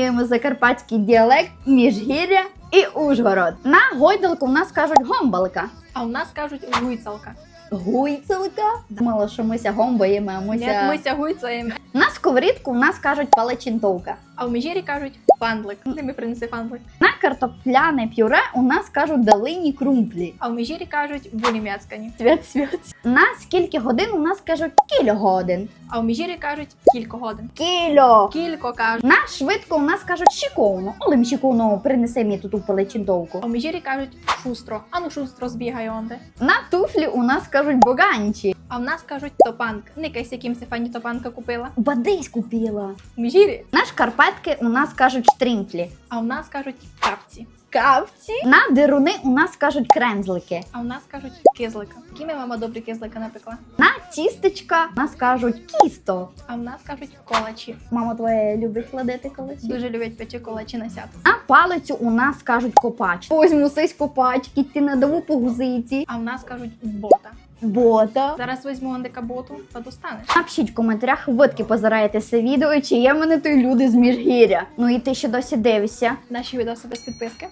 порівнюємо закарпатський діалект Міжгір'я і Ужгород. На гойдалку в нас кажуть гомбалка. А у нас кажуть гуйцалка. Гуйцелка. Думала, що мися гомбаємо, а Ні, мися... ми ся гуйцаємо. На сковорідку в нас кажуть палачинтовка. А в Межірі кажуть фандлик. Ти мені принеси фандлик. На картопляне пюре у нас кажуть далині крумплі. А в Межірі кажуть булі м'яцкані. Свят, свят. На скільки годин у нас кажуть кілько годин. А в Межірі кажуть кілько годин. Кільо. Кілько кажуть. На швидко у нас кажуть шиковно. Олим шиковно принеси мені тут у палачинтовку. А в Межірі кажуть шустро. А ну шустро збігай онде. На туфлі у нас кажуть боганчі. А в нас кажуть топанк. Никайся, яким си фані топанка купила. Бадись купила. В Межірі. На шкарпетки у нас кажуть штрімфлі. А в нас кажуть капці. Кавці. На дируни у нас кажуть кремзлики. А в нас кажуть кизлика. Якими мама добрі кизлика напекла? На тістечка у нас кажуть кісто. А в нас кажуть колачі. Мама твоя любить кладити колечі. Дуже люблять печі колачі на сят. На палицю у нас кажуть копач. Ось мусись копачки, ти на дову по гузиці. А в нас кажуть бота. Бота. Зараз візьму ондика боту та достанеш. Напишіть в коментарях, водки позираєте це відео, чи є в мене той люди з міжгір'я. Ну і ти ще досі дивишся. Наші відоси без підписки.